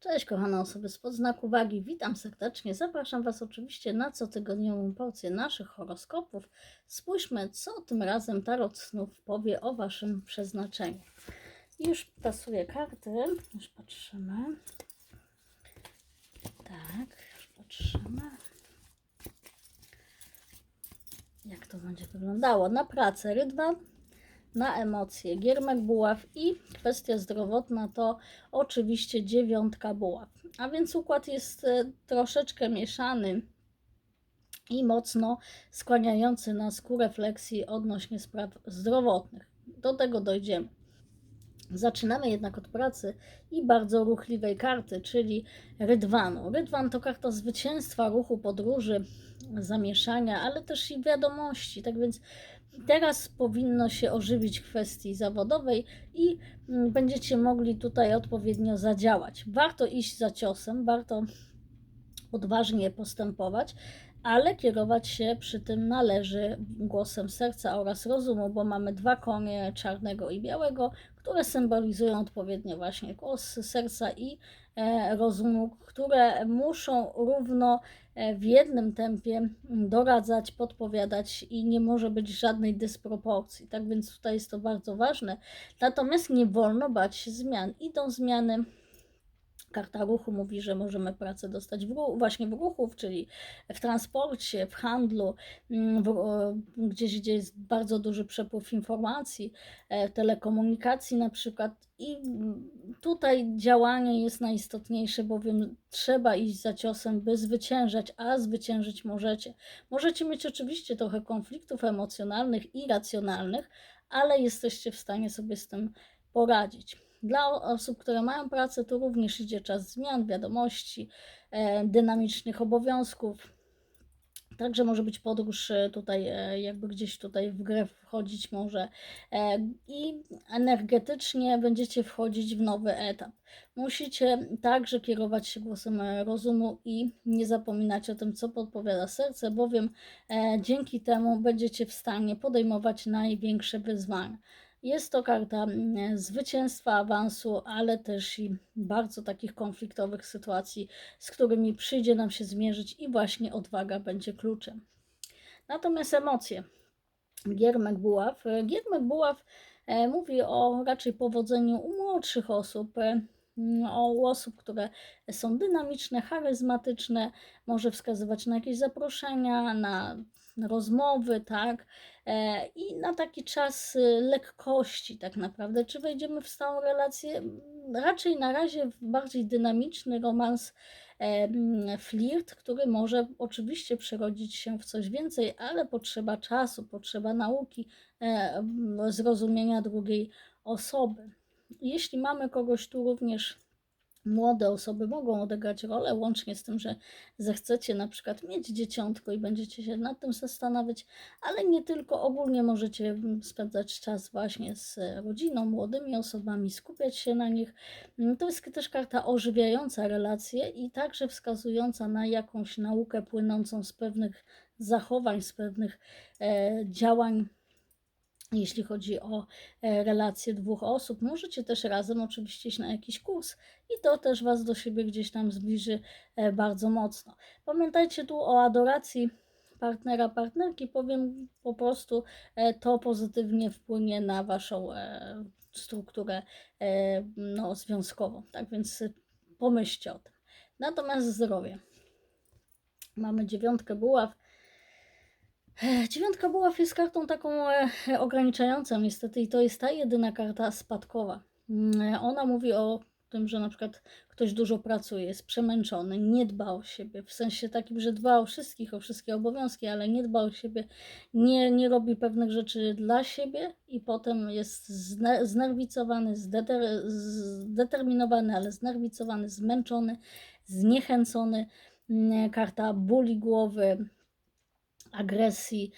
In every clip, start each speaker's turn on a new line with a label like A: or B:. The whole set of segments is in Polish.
A: Cześć kochane osoby spod znaku wagi, witam serdecznie. Zapraszam Was oczywiście na cotygodniową porcję naszych horoskopów. Spójrzmy, co tym razem Tarot Snów powie o Waszym przeznaczeniu. Już tasuję karty, już patrzymy. Tak, już patrzymy. Jak to będzie wyglądało? Na pracę Rydwan, na emocje Giermek Buław i kwestia zdrowotna to oczywiście dziewiątka buław. A więc układ jest e, troszeczkę mieszany i mocno skłaniający nas ku refleksji odnośnie spraw zdrowotnych. Do tego dojdziemy. Zaczynamy jednak od pracy i bardzo ruchliwej karty, czyli Rydwanu. Rydwan to karta zwycięstwa, ruchu, podróży, zamieszania, ale też i wiadomości. Tak więc teraz powinno się ożywić kwestii zawodowej i mm, będziecie mogli tutaj odpowiednio zadziałać. Warto iść za ciosem, warto odważnie postępować, ale kierować się przy tym należy głosem serca oraz rozumu, bo mamy dwa konie czarnego i białego, które symbolizują odpowiednio właśnie głos serca i e, rozumu, które muszą równo e, w jednym tempie doradzać, podpowiadać i nie może być żadnej dysproporcji. Tak więc tutaj jest to bardzo ważne. Natomiast nie wolno bać się zmian. Idą zmiany. Karta ruchu mówi, że możemy pracę dostać w, ru- właśnie w ruchu, czyli w transporcie, w handlu, mm, w, gdzieś, gdzie jest bardzo duży przepływ informacji, e, telekomunikacji na przykład. I tutaj działanie jest najistotniejsze, bowiem trzeba iść za ciosem, by zwyciężać, a zwyciężyć możecie. Możecie mieć oczywiście trochę konfliktów emocjonalnych i racjonalnych, ale jesteście w stanie sobie z tym poradzić. Dla osób, które mają pracę, to również idzie czas zmian, wiadomości, e, dynamicznych obowiązków. Także może być podróż e, tutaj, e, jakby gdzieś tutaj w grę wchodzić może i energetycznie będziecie wchodzić w nowy etap. Musicie także kierować się głosem rozumu i nie zapominać o tym, co podpowiada serce, bowiem dzięki temu będziecie w stanie podejmować największe wyzwania. Jest to karta mm, zwycięstwa, awansu, ale też i bardzo takich konfliktowych sytuacji, z którymi przyjdzie nam się zmierzyć i właśnie odwaga będzie kluczem. Natomiast emocje. Giermek Buław. Giermek Buław e, mówi o raczej powodzeniu u młodszych osób, e, o osób, które są dynamiczne, charyzmatyczne, może wskazywać na jakieś zaproszenia, na rozmowy, tak, e, i na taki czas y, lekkości, tak naprawdę. Czy wejdziemy w stałą relację? Raczej na razie w bardziej dynamiczny romans, e, mm, flirt, który może oczywiście przerodzić się w coś więcej, ale potrzeba czasu, potrzeba nauki, e, m, zrozumienia drugiej osoby. Jeśli mamy kogoś tu również młode osoby mogą odegrać rolę, łącznie z tym, że zechcecie na przykład mieć dzieciątko i będziecie się nad tym zastanawiać, ale nie tylko, ogólnie możecie mm, spędzać czas właśnie z rodziną, młodymi osobami, skupiać się na nich. Mm, To jest też karta ożywiająca relacje i także wskazująca na jakąś naukę płynącą z pewnych zachowań, z pewnych e, działań jeśli chodzi o e, relacje dwóch osób. Możecie też razem oczywiście iść na jakiś kurs i to też Was do siebie gdzieś tam zbliży e, bardzo mocno. Pamiętajcie tu o adoracji partnera, partnerki, powiem po prostu e, to pozytywnie wpłynie na Waszą strukturę no, związkową. Tak więc pomyślcie o tym. Natomiast zdrowie. Mamy dziewiątkę buław. Dziewiątka buław jest kartą taką ograniczającą niestety i to jest ta jedyna karta spadkowa. Mm, Ona mówi o tym, że na przykład ktoś dużo pracuje, jest przemęczony, nie dba o siebie, w sensie takim, że dba o wszystkich, o wszystkie obowiązki, ale nie dba o siebie, nie, nie robi pewnych rzeczy dla siebie i potem jest zne, znerwicowany, zdeter, zdeterminowany, ale znerwicowany, zmęczony, zniechęcony. Mm, Karta bóli głowy, agresji, e,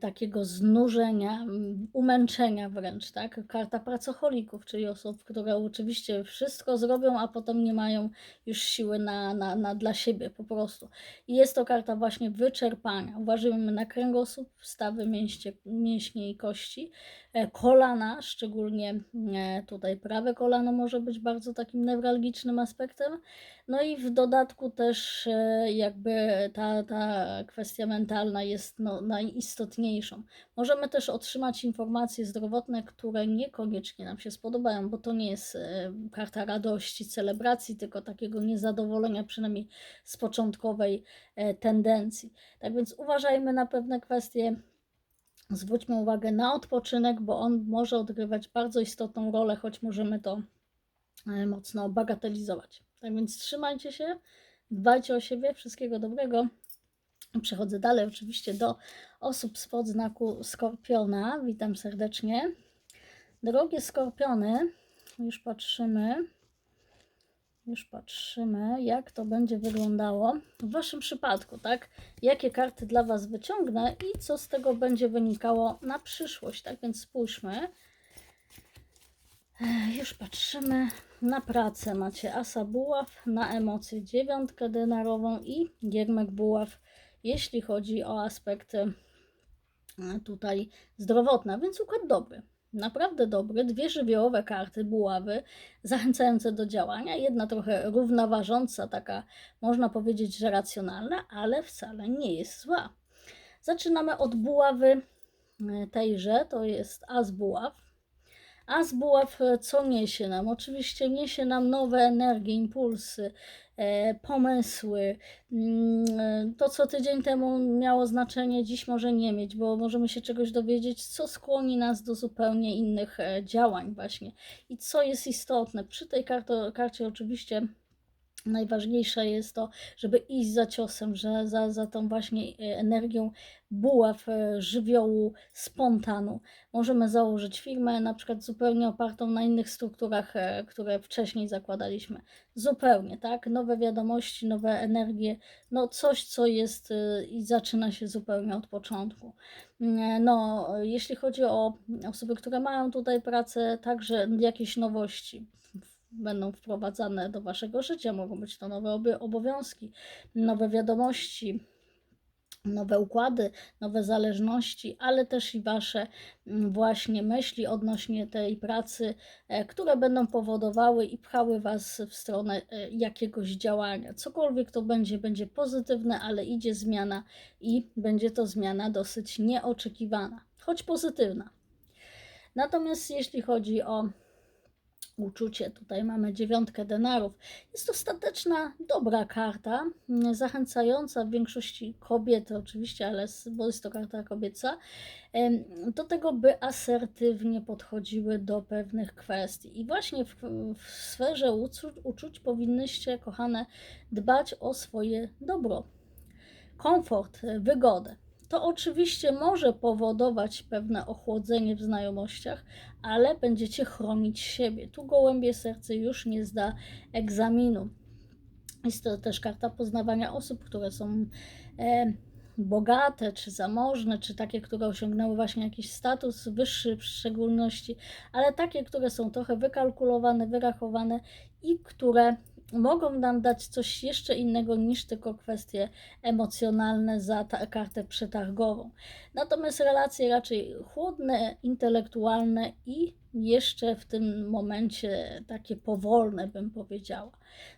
A: takiego znużenia, umęczenia wręcz, tak? Karta pracocholików, czyli osób, które oczywiście wszystko zrobią, a potem nie mają już siły na, na, na dla siebie po prostu. I jest to karta właśnie wyczerpania. Uważajmy na kręgosłup, stawy, mięśnie, mięśnie i kości, e, kolana, szczególnie e, tutaj prawe kolano może być bardzo takim newralgicznym aspektem. No i w dodatku też e, jakby ta, ta kwestia mentalna jest no, najistotniejszą. Możemy też otrzymać informacje zdrowotne, które niekoniecznie nam się spodobają, bo to nie jest e, karta radości, celebracji, tylko takiego niezadowolenia, przynajmniej z początkowej e, tendencji. Tak więc uważajmy na pewne kwestie. Zwróćmy uwagę na odpoczynek, bo on może odgrywać bardzo istotną rolę, choć możemy to e, mocno bagatelizować. Tak więc trzymajcie się, dbajcie o siebie, wszystkiego dobrego. Przechodzę dalej oczywiście do osób spod znaku Skorpiona. Witam serdecznie. Drogie Skorpiony, już patrzymy, już patrzymy, jak to będzie wyglądało w Waszym przypadku, tak? Jakie karty dla Was wyciągnę i co z tego będzie wynikało na przyszłość, tak? Więc spójrzmy. Już patrzymy na pracę. Macie Asa Buław, na emocje dziewiątkę denarową i Giermek Buław, jeśli chodzi o aspekty e, tutaj zdrowotne, więc układ dobry. Naprawdę dobry. Dwie żywiołowe karty, buławy, zachęcające do działania. Jedna trochę równoważąca, taka można powiedzieć, że racjonalna, ale wcale nie jest zła. Zaczynamy od buławy e, tejże, to jest as buław. As buław e, co niesie nam? Oczywiście niesie nam nowe energie, impulsy, e, pomysły. Mm, e, To, co tydzień temu miało znaczenie, dziś może nie mieć, bo możemy się czegoś dowiedzieć, co skłoni nas do zupełnie innych e, działań właśnie. I co jest istotne, przy tej karto, karcie oczywiście najważniejsze jest to, żeby iść za ciosem, że za, za tą właśnie e, energią buław, e, żywiołu, spontanu. Możemy założyć firmę na przykład zupełnie opartą na innych strukturach, e, które wcześniej zakładaliśmy. Zupełnie, tak? Nowe wiadomości, nowe energie, no coś, co jest i zaczyna się zupełnie od początku. Mm, No, jeśli chodzi o osoby, które mają tutaj pracę, także jakieś nowości będą wprowadzane do waszego życia. Mogą być to nowe obowiązki, nowe wiadomości, nowe układy, nowe zależności, ale też i wasze mm, właśnie myśli odnośnie tej pracy, e, które będą powodowały i pchały was w stronę e, jakiegoś działania. Cokolwiek to będzie, będzie pozytywne, ale idzie zmiana i będzie to zmiana dosyć nieoczekiwana, choć pozytywna. Natomiast jeśli chodzi o uczucie. Tutaj mamy dziewiątkę denarów. Jest to stateczna, dobra karta, mm, zachęcająca w większości kobiet oczywiście, ale bo jest to karta kobieca, do tego, by asertywnie podchodziły do pewnych kwestii. I właśnie w, w sferze uczu- uczuć powinnyście, kochane, dbać o swoje dobro, komfort, wygodę. To oczywiście może powodować pewne ochłodzenie w znajomościach, ale będziecie chronić siebie. Tu gołębie serce już nie zda egzaminu. Jest to też karta poznawania osób, które są e, bogate, czy zamożne, czy takie, które osiągnęły właśnie jakiś status wyższy w szczególności, ale takie, które są trochę wykalkulowane, wyrachowane i które mogą nam dać coś jeszcze innego niż tylko kwestie emocjonalne za kartę przetargową. Natomiast relacje raczej chłodne, intelektualne i jeszcze w tym momencie takie powolne, bym powiedziała.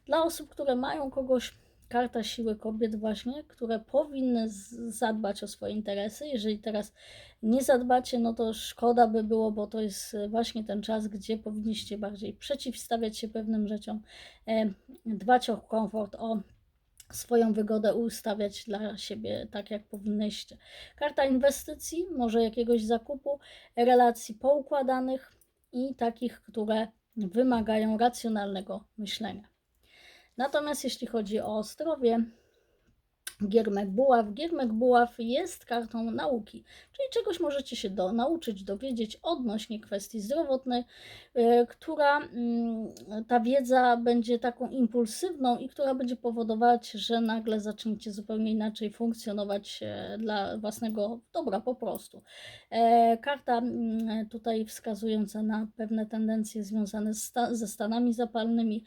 A: Dla osób, które mają kogoś, karta siły kobiet, właśnie, które powinny zadbać o swoje interesy. Jeżeli teraz nie zadbacie, no to szkoda by było, bo to jest właśnie ten czas, gdzie powinniście bardziej przeciwstawiać się pewnym rzeczom, e, dbać o komfort, o swoją wygodę ustawiać dla siebie tak, jak powinnyście. Karta inwestycji, może jakiegoś zakupu, relacji poukładanych i takich, które wymagają racjonalnego myślenia. Natomiast jeśli chodzi o zdrowie, Giermek Buław. Giermek Buław jest kartą nauki, czyli czegoś możecie się do, nauczyć, dowiedzieć odnośnie kwestii zdrowotnej, e, która mm, ta wiedza będzie taką impulsywną i która będzie powodować, że nagle zaczniecie zupełnie inaczej funkcjonować e, dla własnego dobra po prostu. E, Karta mm, tutaj wskazująca na pewne tendencje związane sta- ze stanami zapalnymi,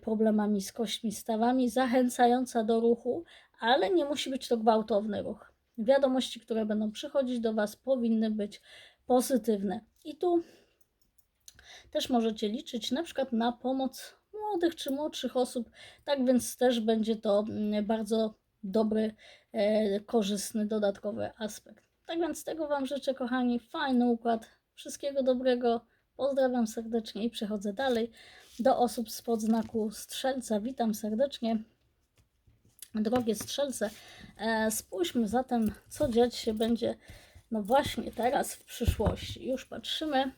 A: problemami z kośćmi stawami, zachęcająca do ruchu, ale nie musi być to gwałtowny ruch. Wiadomości, które będą przychodzić do Was, powinny być pozytywne. I tu też możecie liczyć na przykład na pomoc młodych czy młodszych osób, tak więc też będzie to mm, bardzo dobry, e, korzystny, dodatkowy aspekt. Tak więc tego Wam życzę, kochani, fajny układ, wszystkiego dobrego, pozdrawiam serdecznie i przechodzę dalej do osób spod znaku strzelca. Witam serdecznie. Drogie strzelce, e, spójrzmy zatem, co dziać się będzie, no właśnie teraz w przyszłości. Już patrzymy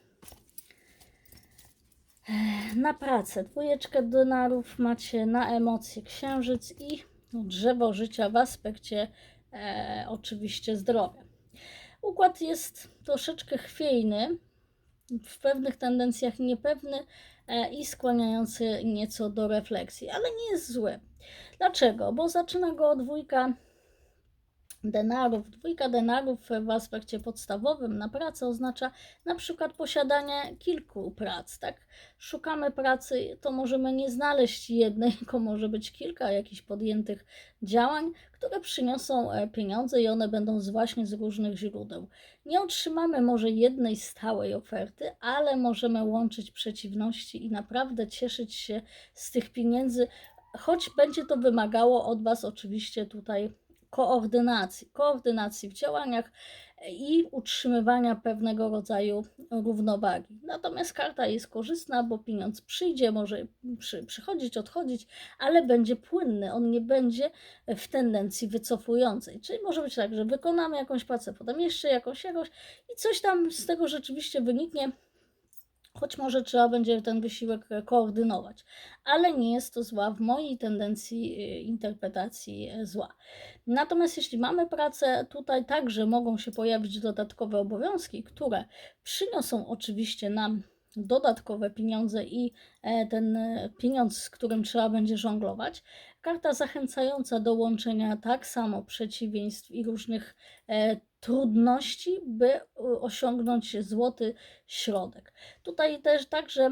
A: E, na pracę. Dwójeczkę denarów macie na emocje księżyc i drzewo życia w aspekcie e, oczywiście zdrowia. Układ jest troszeczkę chwiejny, w pewnych tendencjach niepewny e, i skłaniający nieco do refleksji, ale nie jest zły. Dlaczego? Bo zaczyna go dwójka denarów. Dwójka denarów w aspekcie podstawowym na pracę oznacza na przykład posiadanie kilku prac, tak? Szukamy pracy, to możemy nie znaleźć jednej, tylko może być kilka jakichś podjętych działań, które przyniosą e, pieniądze i one będą z właśnie z różnych źródeł. Nie otrzymamy może jednej stałej oferty, ale możemy łączyć przeciwności i naprawdę cieszyć się z tych pieniędzy, choć będzie to wymagało od Was oczywiście tutaj koordynacji, koordynacji w działaniach i utrzymywania pewnego rodzaju równowagi. Natomiast karta jest korzystna, bo pieniądz przyjdzie, może przy, przychodzić, odchodzić, ale będzie płynny, on nie będzie w tendencji wycofującej. Czyli może być tak, że wykonamy jakąś pracę, potem jeszcze jakąś, jakąś i coś tam z tego rzeczywiście wyniknie, choć może trzeba będzie ten wysiłek koordynować, ale nie jest to zła w mojej tendencji y, interpretacji y, zła. Natomiast jeśli mamy pracę, tutaj także mogą się pojawić dodatkowe obowiązki, które przyniosą oczywiście nam dodatkowe pieniądze i e, ten e, pieniądz, z którym trzeba będzie żonglować. Karta zachęcająca do łączenia tak samo przeciwieństw i różnych e, trudności, by osiągnąć złoty środek. Tutaj też także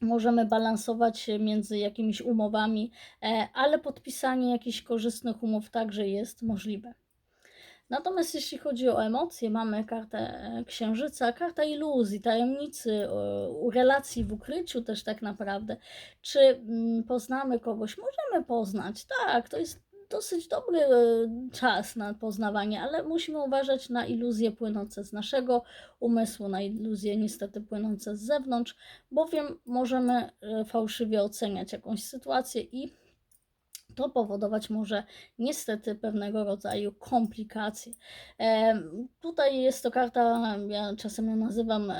A: możemy balansować między jakimiś umowami, ale podpisanie jakichś korzystnych umów także jest możliwe. Natomiast jeśli chodzi o emocje, mamy kartę e, księżyca, karta iluzji, tajemnicy, relacji w ukryciu też tak naprawdę. Czy mm, poznamy kogoś? Możemy poznać, tak, to jest dosyć dobry e, czas na poznawanie, ale musimy uważać na iluzje płynące z naszego umysłu, na iluzje niestety płynące z zewnątrz, bowiem możemy e, fałszywie oceniać jakąś sytuację i to powodować może niestety pewnego rodzaju komplikacje. E, tutaj jest to karta, ja czasem ją nazywam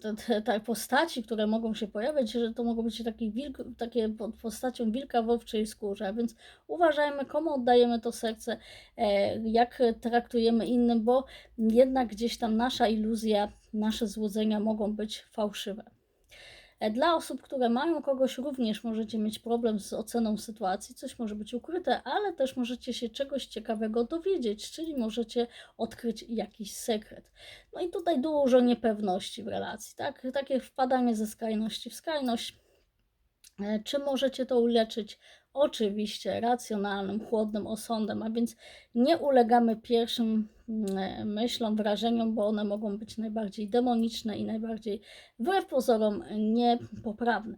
A: te, te, te, postaci, które mogą się pojawiać, że to mogą być takie, wilk, takie pod postacią wilka w owczej skórze, więc uważajmy, komu oddajemy to serce, e, jak traktujemy innym, bo jednak gdzieś tam nasza iluzja, nasze złudzenia mogą być fałszywe. Dla osób, które mają kogoś, również możecie mieć problem z oceną sytuacji, coś może być ukryte, ale też możecie się czegoś ciekawego dowiedzieć, czyli możecie odkryć jakiś sekret. No i tutaj dużo niepewności w relacji, tak? Takie wpadanie ze skrajności w skrajność. E, czy możecie to uleczyć? Oczywiście racjonalnym, chłodnym osądem, a więc nie ulegamy pierwszym mm, myślom, wrażeniom, bo one mogą być najbardziej demoniczne i najbardziej wbrew pozorom niepoprawne.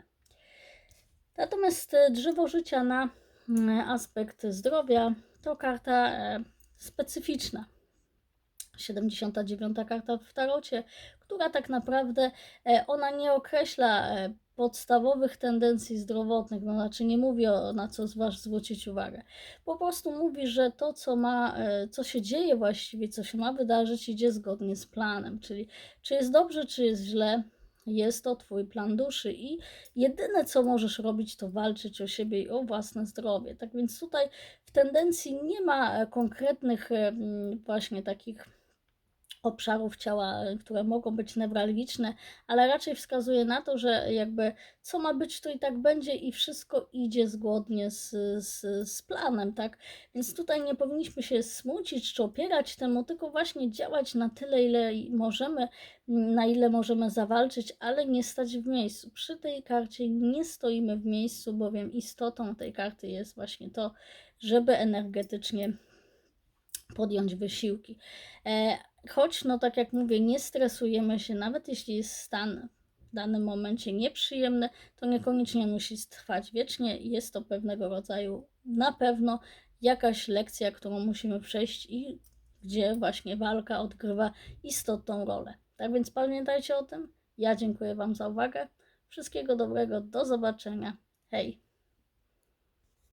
A: Natomiast e, drzewo życia na mm, aspekt zdrowia to karta e, specyficzna. 79 karta w tarocie, która tak naprawdę e, ona nie określa podstawowych tendencji zdrowotnych, no znaczy nie mówi o na co zważ zwrócić uwagę. Po prostu mówi, że to, co ma, e, co się dzieje właściwie, co się ma wydarzyć, idzie zgodnie z planem, czyli czy jest dobrze, czy jest źle, jest to Twój plan duszy i jedyne co możesz robić to walczyć o siebie i o własne zdrowie. Tak więc tutaj w tendencji nie ma e, konkretnych e, właśnie takich obszarów ciała, które mogą być newralgiczne, ale raczej wskazuje na to, że jakby co ma być, to i tak będzie i wszystko idzie zgodnie z, z, z planem, tak? Więc tutaj nie powinniśmy się smucić czy opierać temu, tylko właśnie działać na tyle, ile możemy, na ile możemy zawalczyć, ale nie stać w miejscu. Przy tej karcie nie stoimy w miejscu, bowiem istotą tej karty jest właśnie to, żeby energetycznie podjąć wysiłki. E, choć, no tak jak mówię, nie stresujemy się, nawet jeśli jest stan w danym momencie nieprzyjemny, to niekoniecznie musi trwać wiecznie. Jest to pewnego rodzaju na pewno jakaś lekcja, którą musimy przejść i gdzie właśnie walka odgrywa istotną rolę. Tak więc pamiętajcie o tym. Ja dziękuję Wam za uwagę. Wszystkiego dobrego, do zobaczenia. Hej!